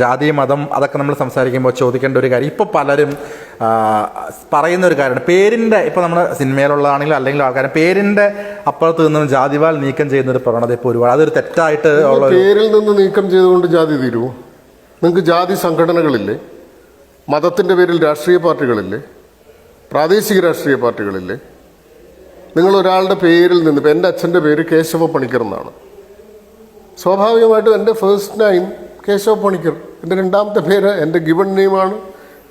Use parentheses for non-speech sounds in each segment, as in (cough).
ജാതി മതം അതൊക്കെ നമ്മൾ സംസാരിക്കുമ്പോൾ ചോദിക്കേണ്ട ഒരു കാര്യം. ഇപ്പോൾ പലരും പറയുന്ന ഒരു കാര്യമാണ്. പേരിന്റെ ഇപ്പോൾ നമ്മുടെ സിനിമയിലുള്ളതാണെങ്കിലും അല്ലെങ്കിൽ ആൾക്കാർ പേരിന്റെ അപ്പുറത്ത് നിന്നും ജാതിവാൽ നീക്കം ചെയ്യുന്ന ഒരു പ്രവണത ഇപ്പോൾ ഒരുപാട്. അതൊരു തെറ്റായിട്ട് ഉള്ള പേരിൽ നിന്ന് നീക്കം ചെയ്തുകൊണ്ട് ജാതി തീരുമോ നിങ്ങൾക്ക് ജാതി സംഘടനകളില്ലേ? മതത്തിന്റെ പേരിൽ രാഷ്ട്രീയ പാർട്ടികളില്ലേ? പ്രാദേശിക രാഷ്ട്രീയ പാർട്ടികളില്ലേ? നിങ്ങൾ ഒരാളുടെ പേരിൽ നിന്ന് ഇപ്പം എന്റെ അച്ഛന്റെ പേര് കേശവ പണിക്കർ എന്നാണ്. സ്വാഭാവികമായിട്ടും എന്റെ ഫസ്റ്റ് നെയിം കേശവ പണിക്കർ എന്റെ രണ്ടാമത്തെ പേര് എന്റെ ഗിവൺ നെയിമാണ്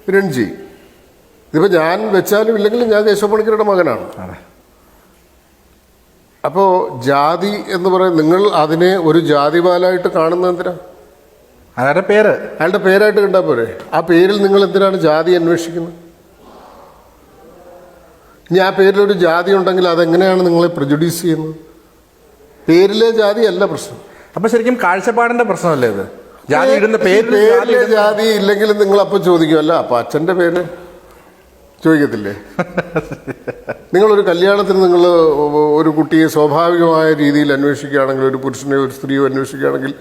രൺജി. ഇതിപ്പോൾ ഞാൻ വെച്ചാലും ഇല്ലെങ്കിലും ഞാൻ കേശവ പണിക്കരുടെ മകനാണ് അപ്പോൾ ജാതി എന്ന് പറയുന്നത് നിങ്ങൾ അതിനെ ഒരു ജാതിവാലായിട്ട് കാണുന്നത് എന്തിനാ? അയാളുടെ പേര്. അയാളുടെ പേരായിട്ട് കണ്ടാൽ പോരെ. ആ പേരിൽ നിങ്ങൾ എന്തിനാണ് ജാതി അന്വേഷിക്കുന്നത്? ഇനി ആ പേരിലൊരു ജാതി ഉണ്ടെങ്കിൽ അതെങ്ങനെയാണ് നിങ്ങളെ പ്രൊഡ്യൂസ് ചെയ്യുന്നത്? പേരിലെ ജാതി അല്ല പ്രശ്നം. അപ്പം ശരിക്കും കാഴ്ചപ്പാടിന്റെ പ്രശ്നമല്ലേ ഇത്? ജാതി ഇടുന്ന പേര് പേരിലെ ജാതി ഇല്ലെങ്കിലും നിങ്ങൾ അപ്പൊ ചോദിക്കുമല്ല അപ്പൊ അച്ഛന്റെ പേര് ചോദിക്കത്തില്ലേ? (laughs) നിങ്ങളൊരു കല്യാണത്തിന് നിങ്ങൾ ഒരു കുട്ടിയെ സ്വാഭാവികമായ രീതിയിൽ അന്വേഷിക്കുകയാണെങ്കിൽ ഒരു പുരുഷനെയോ ഒരു സ്ത്രീയോ അന്വേഷിക്കുകയാണെങ്കിൽ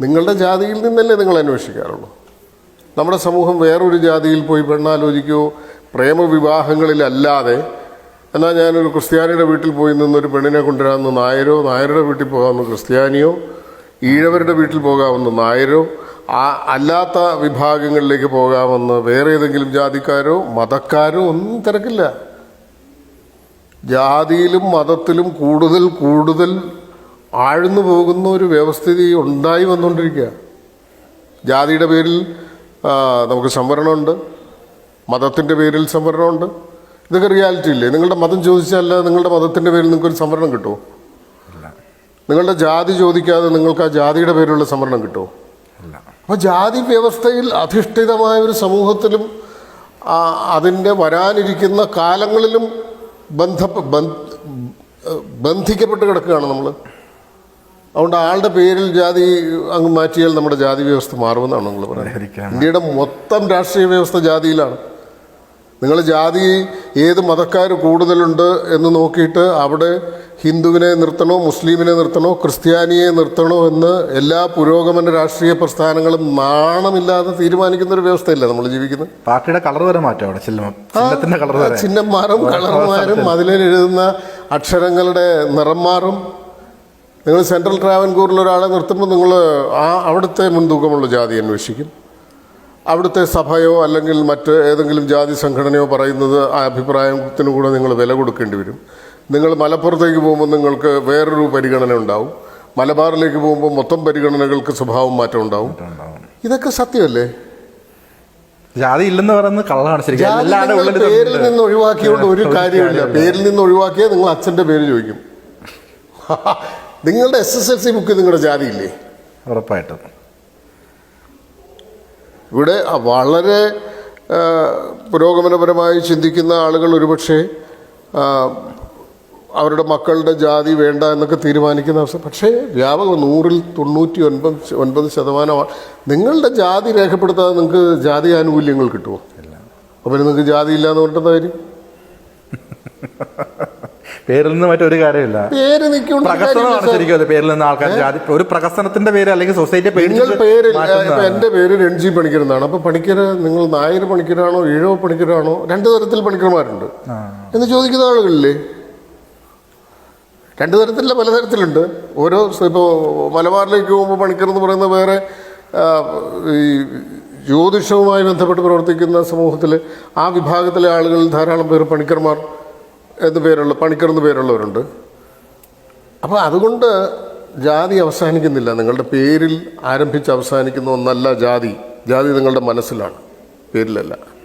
നിങ്ങളുടെ ജാതിയിൽ നിന്നല്ലേ നിങ്ങൾ അന്വേഷിക്കാറുള്ളൂ. നമ്മുടെ സമൂഹം വേറൊരു ജാതിയിൽ പോയി പെണ്ണാലോചിക്കുകയോ പ്രേമവിവാഹങ്ങളിലല്ലാതെ എന്നാൽ ഞാനൊരു ക്രിസ്ത്യാനിയുടെ വീട്ടിൽ പോയി നിന്നൊരു പെണ്ണിനെ കൊണ്ടുവരാമെന്ന് നായരോ നായരുടെ വീട്ടിൽ പോകാമെന്ന് ക്രിസ്ത്യാനിയോ ഈഴവരുടെ വീട്ടിൽ പോകാമെന്ന് നായരോ ആ അല്ലാത്ത വിഭാഗങ്ങളിലേക്ക് പോകാമെന്ന് വേറെ ഏതെങ്കിലും ജാതിക്കാരോ മതക്കാരോ ഒന്നും തിരക്കില്ല. ജാതിയിലും മതത്തിലും കൂടുതൽ കൂടുതൽ ആഴ്ന്നു പോകുന്ന ഒരു വ്യവസ്ഥിതി ഉണ്ടായി വന്നുകൊണ്ടിരിക്കുക. ജാതിയുടെ പേരിൽ നമുക്ക് സംവരണമുണ്ട്. മതത്തിന്റെ പേരിൽ സംവരണമുണ്ട്. ഇതൊക്കെ റിയാലിറ്റി ഇല്ലേ? നിങ്ങളുടെ മതം ചോദിച്ചാൽ നിങ്ങളുടെ മതത്തിന്റെ പേരിൽ നിങ്ങൾക്കൊരു സംവരണം കിട്ടുമോ? നിങ്ങളുടെ ജാതി ചോദിക്കാതെ നിങ്ങൾക്ക് ആ ജാതിയുടെ പേരിലുള്ള സംവരണം കിട്ടുമോ. അപ്പോൾ ജാതി വ്യവസ്ഥയിൽ അധിഷ്ഠിതമായ ഒരു സമൂഹത്തിലും അതിന്റെ വരാനിരിക്കുന്ന കാലങ്ങളിലും ബന്ധ ബന്ധ- ബന്ധിക്കപ്പെട്ട് കിടക്കുകയാണ് നമ്മൾ അതുകൊണ്ട് ആളുടെ പേരിൽ ജാതി അങ്ങ് മാറ്റിയാൽ നമ്മുടെ ജാതി വ്യവസ്ഥ മാറുമെന്നാണ് നിങ്ങൾ പറയുന്നത്. ഇന്ത്യയുടെ മൊത്തം രാഷ്ട്രീയ വ്യവസ്ഥ ജാതിയിലാണ് നിങ്ങൾ ജാതി ഏത് മതക്കാർ കൂടുതലുണ്ട് എന്ന് നോക്കിയിട്ട് അവിടെ ഹിന്ദുവിനെ നിർത്തണോ മുസ്ലിമിനെ നിർത്തണോ ക്രിസ്ത്യാനിയെ നിർത്തണോ എന്ന് എല്ലാ പുരോഗമന രാഷ്ട്രീയ പ്രസ്ഥാനങ്ങളും നാണമില്ലാതെ തീരുമാനിക്കുന്ന ഒരു വ്യവസ്ഥയില്ല നമ്മൾ ജീവിക്കുന്നത്. പാർട്ടിയുടെ കളർ വരെ മാറ്റം അവിടെ ചിഹ്നം. ചിഹ്നന്മാരും കളർമാരും അതിലെഴുതുന്ന അക്ഷരങ്ങളുടെ നിറം മാറും നിങ്ങൾ സെൻട്രൽ ട്രാവൻകൂറിൽ ഒരാളെ നിർത്തുമ്പോൾ നിങ്ങൾ ആ അവിടുത്തെ മുൻതൂക്കമുള്ള ജാതി അന്വേഷിക്കും. അവിടുത്തെ സഭയോ അല്ലെങ്കിൽ മറ്റ് ഏതെങ്കിലും ജാതി സംഘടനയോ പറയുന്നത് ആ അഭിപ്രായത്തിന് കൂടെ നിങ്ങൾ വില കൊടുക്കേണ്ടി വരും. നിങ്ങൾ മലപ്പുറത്തേക്ക് പോകുമ്പോൾ നിങ്ങൾക്ക് വേറൊരു പരിഗണന ഉണ്ടാവും. മലബാറിലേക്ക് പോകുമ്പോൾ മൊത്തം പരിഗണനകൾക്ക് സ്വഭാവം മാറ്റം ഉണ്ടാവും. ഇതൊക്കെ സത്യമല്ലേ? ജാതി ഇല്ലെന്ന് പറയുന്നത് കള്ളാണ് ശരിക്കും. പേരിൽ നിന്ന് ഒഴിവാക്കിയോണ്ട് ഒരു കാര്യമില്ല. പേരിൽ നിന്ന് ഒഴിവാക്കിയാൽ നിങ്ങൾ അച്ഛന്റെ പേര് ചോദിക്കും. (laughs) നിങ്ങളുടെ S S L C book നിങ്ങളുടെ ജാതിയില്ലേ ഉറപ്പായിട്ടും. ഇവിടെ വളരെ പുരോഗമനപരമായി ചിന്തിക്കുന്ന ആളുകൾ ഒരുപക്ഷെ അവരുടെ മക്കളുടെ ജാതി വേണ്ട എന്നൊക്കെ തീരുമാനിക്കുന്ന അവസ്ഥ. പക്ഷേ വ്യാപകം നൂറിൽ തൊണ്ണൂറ്റി ഒൻപത് ഒൻപത് ശതമാനമാണ് നിങ്ങളുടെ ജാതി രേഖപ്പെടുത്താതെ നിങ്ങൾക്ക് ജാതി ആനുകൂല്യങ്ങൾ കിട്ടുമോ? അപ്പോൾ നിങ്ങൾക്ക് ജാതി ഇല്ലാന്ന് പറഞ്ഞിട്ട് കാര്യം? പേരിൽ നിന്ന് മറ്റൊരു കാര്യമില്ല. പേര് നിൽക്കുന്നത് പ്രകസനമാണ് ശരിക്കും അത് പേരിൽ നിന്ന് ആൾക്കാർ ജാതി ഒരു പ്രകസനത്തിന്റെ പേര് അല്ലെങ്കിൽ സൊസൈറ്റി നിങ്ങൾ പേര്. എന്റെ പേര് രൺജി പണിക്കർ എന്നാണ് അപ്പൊ പണിക്കർ നിങ്ങൾ നായർ പണിക്കരാണോ ഈഴവ പണിക്കരാണോ രണ്ടു തരത്തിൽ പണിക്കർമാരുണ്ട്. എന്ന് ചോദിക്കുന്ന ആളുകളില്ലേ? രണ്ടു തരത്തിലുള്ള പലതരത്തിലുണ്ട് ഓരോ ഇപ്പോൾ മലബാറിലേക്ക് പോകുമ്പോൾ പണിക്കർ എന്ന് പറയുന്ന വേറെ ഈ ജ്യോതിഷവുമായി ബന്ധപ്പെട്ട് പ്രവർത്തിക്കുന്ന സമൂഹത്തിൽ ആ വിഭാഗത്തിലെ ആളുകൾ ധാരാളം പേർ പണിക്കർമാർ എന്ന് പേരുള്ള പണിക്കർ എന്ന് പേരുള്ളവരുണ്ട്. അപ്പോൾ അതുകൊണ്ട് ജാതി അവസാനിക്കുന്നില്ല. നിങ്ങളുടെ പേരിൽ ആരംഭിച്ച് അവസാനിക്കുന്ന ഒന്നല്ല ജാതി. ജാതി നിങ്ങളുടെ മനസ്സിലാണ് പേരിലല്ല.